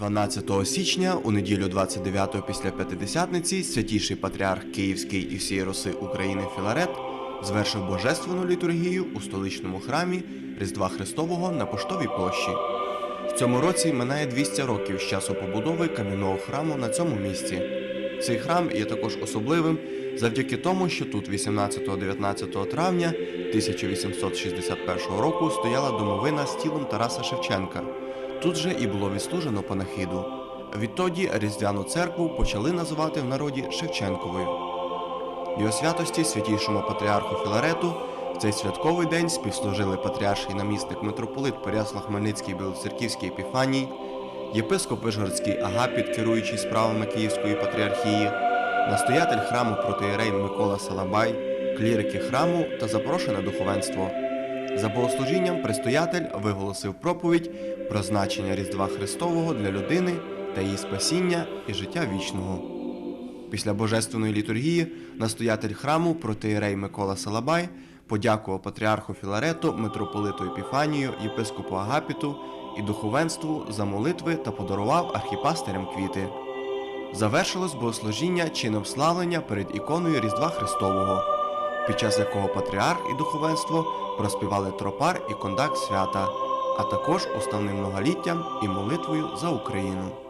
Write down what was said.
12 січня, у неділю 29 після П'ятидесятниці, святіший патріарх Київський і всієї Руси України Філарет звершив божественну літургію у столичному храмі Різдва Христового на Поштовій площі. В цьому році минає 200 років з часу побудови кам'яного храму на цьому місці. Цей храм є також особливим завдяки тому, що тут 18-19 травня 1861 року стояла домовина з тілом Тараса Шевченка. Тут же і було відслужено панахиду. Відтоді Різдвяну церкву почали називати в народі Шевченковою. Його святості святійшому патріарху Філарету в цей святковий день співслужили патріарший намісник митрополит Переяслав-Хмельницький Білоцерківський Епіфаній, єпископ Вишгородський Агапіт, керуючий справами Київської патріархії, настоятель храму протиєрей Микола Салабай, клірики храму та запрошене духовенство. За богослужінням предстоятель виголосив проповідь про значення Різдва Христового для людини та її спасіння і життя вічного. Після божественної літургії настоятель храму протиєрей Микола Салабай подякував патріарху Філарету, митрополиту Епіфанію, єпископу Агапіту і духовенству за молитви та подарував архіпастерям квіти. Завершилось богослужіння чином славлення перед іконою Різдва Христового, під час якого патріарх і духовенство проспівали тропар і кондак свята, а також уставним многоліттям і молитвою за Україну.